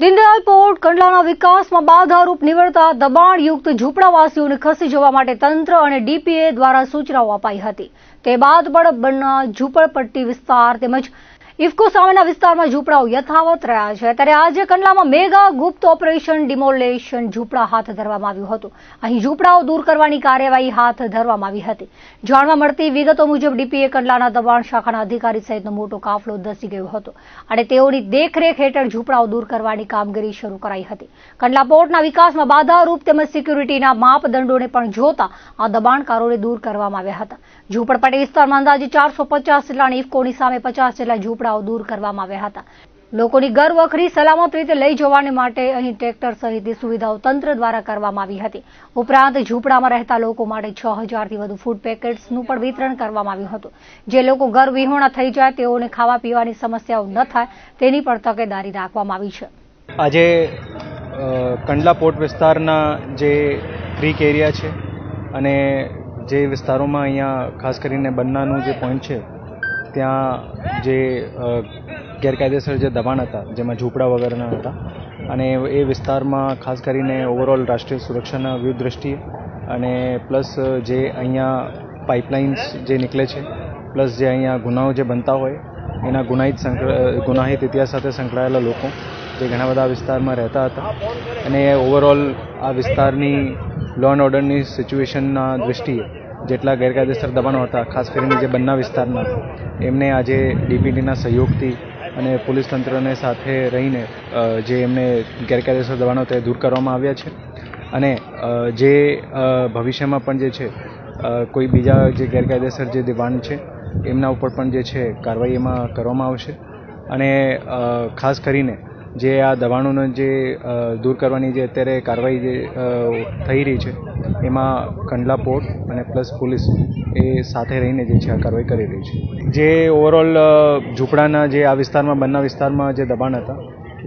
Deendayal port કંડલાના વિકાસમાં બાધારૂપ નિવડતા દબાણયુક્ત ઝૂંપડાવાસીઓને ખસી જવા માટે તંત્ર અને ડીપીએ દ્વારા સૂચનાઓ અપાઈ હતી. તે બાદ પણ બન્ના ઝૂંપડપટ્ટી વિસ્તાર તેમજ ઇફકો સામેના વિસ્તારમાં ઝૂંપડાઓ યથાવત રહ્યા છે. ત્યારે આજે કંડલામાં મેગા ગુપ્ત ઓપરેશન ડિમોલેશન ઝૂંપડા હાથ ધરવામાં આવ્યું હતું. અહીં ઝૂંપડાઓ દૂર કરવાની કાર્યવાહી હાથ ધરવામાં આવી હતી. જાણવા મળતી વિગતો મુજબ ડીપીએ કંડલાના દબાણ શાખાના અધિકારી સહિતનો મોટો કાફલો ધસી ગયો હતો અને તેઓની દેખરેખ હેઠળ ઝૂંપડાઓ દૂર કરવાની કામગીરી શરૂ કરાઈ હતી. કંડલા પોર્ટના વિકાસમાં બાધારૂપ તેમજ સિક્યુરિટીના માપદંડોને પણ જોતા આ દબાણકારોને દૂર કરવામાં આવ્યા હતા. ઝૂંપડપટ્ટી વિસ્તારમાં અંદાજે ચારસો પચાસ જેટલા ઇફકોની સામે પચાસ જેટલા ઝૂંપડાઓ દૂર કરવામાં આવ્યા હતા. લોકોની ઘર વખરી સલામત રીતે લઈ જવાને માટે અહીં ટ્રેક્ટર સહિતની સુવિધાઓ તંત્ર દ્વારા કરવામાં આવી હતી. ઉપરાંત ઝૂંપડામાં રહેતા લોકો માટે છ હજારથી વધુ ફૂડ પેકેટ્સનું પણ વિતરણ કરવામાં આવ્યું હતું. જે લોકો ઘર વિહોણા થઈ જાય તેઓને ખાવા પીવાની સમસ્યાઓ ન થાય તેની પણ તકેદારી રાખવામાં આવી છે. આજે કંડલા પોર્ટ વિસ્તારના જે ક્રીક એરિયા છે અને જે વિસ્તારોમાં અહીંયા ખાસ કરીને બન્નાનું જે પોઈન્ટ છે ત્યાં જે ગેરકાયદેસર જે દબાણ હતા, જેમાં ઝૂંપડા વગરના હતા, અને એ વિસ્તારમાં ખાસ કરીને ઓવરઓલ રાષ્ટ્રીય સુરક્ષાના વ્યૂહ દ્રષ્ટિએ અને પ્લસ જે અહીંયા પાઇપલાઇન્સ જે નીકળે છે, પ્લસ જે અહીંયા ગુનાઓ જે બનતા હોય, એના ગુનાહિત ગુનાહિત ઇતિહાસ સાથે સંકળાયેલા લોકો, જે ઘણા બધા વિસ્તારમાં રહેતા હતા. અને ઓવરઓલ આ વિસ્તારની લો એન્ડ ઓર્ડરની સિચ્યુએશનના દૃષ્ટિએ જેટલા ગેરકાયદેસર દબાણો હતા, ખાસ કરીને જે બંના વિસ્તારના એમને આજે ડીપીટીના સહયોગથી અને પોલીસ તંત્રને સાથે રહીને જે એમને ગેરકાયદેસર દબાણો તે દૂર કરવામાં આવ્યા છે. અને જે ભવિષ્યમાં પણ જે છે કોઈ બીજા જે ગેરકાયદેસર જે દબાણ છે, એમના ઉપર પણ જે છે કાર્યવાહી એમાં કરવામાં આવશે. અને ખાસ કરીને જે આ દબાણોને જે દૂર કરવાની જે અત્યારે કાર્યવાહી જે થઈ રહી છે, એમાં કંડલા પોર્ટ અને પ્લસ પોલીસ એ સાથે રહીને જે છે આ કાર્યવાહી કરી રહી છે. જે ઓવરઓલ ઝૂંપડાના જે આ વિસ્તારમાં, બંને વિસ્તારમાં જે દબાણ હતા,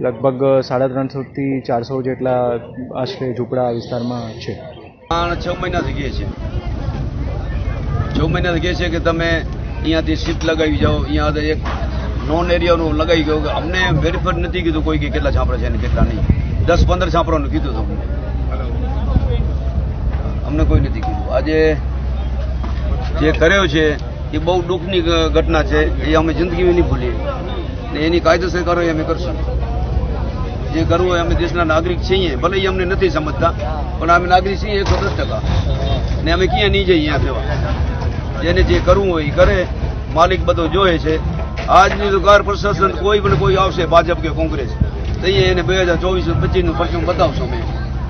લગભગ સાડા ત્રણસોથી ચારસો જેટલા આશરે ઝૂંપડા આ વિસ્તારમાં છે. છ મહિનાથી કહે છે. છ મહિનાથી કહે છે કે તમે અહીંયાથી શિફ્ટ લગાવી જાઓ, અહીંયા એક નોન એરિયાનું લગાવી ગયો કે અમને વેરીફાઈડ નથી કીધું કોઈ કે કેટલા છાપરા છે ને કેટલા નહીં. દસ પંદર છાપરાનું કીધું હતું અમને. કોઈ નથી કીધું. આજે જે કર્યો છે, એ બહુ દુઃખની ઘટના છે. એ અમે જિંદગીમાં નહીં ભૂલીએ. ને એની કાયદેસર એ અમે કરશું. જે કરવું હોય અમે દેશના નાગરિક છીએ. ભલે એ અમને નથી સમજતા, પણ અમે નાગરિક છીએ એકસો દસ ટકા. ને અમે ક્યાં નહીં જઈએ અહીંયા જવા જેને જે કરવું હોય એ કરે. માલિક બધો જોવે છે. આજની તો પ્રશાસન કોઈ પણ કોઈ આવશે ભાજપ કે કોંગ્રેસ. તો એને બે હજાર ચોવીસ પચીસનું પરચું બતાવશો અમે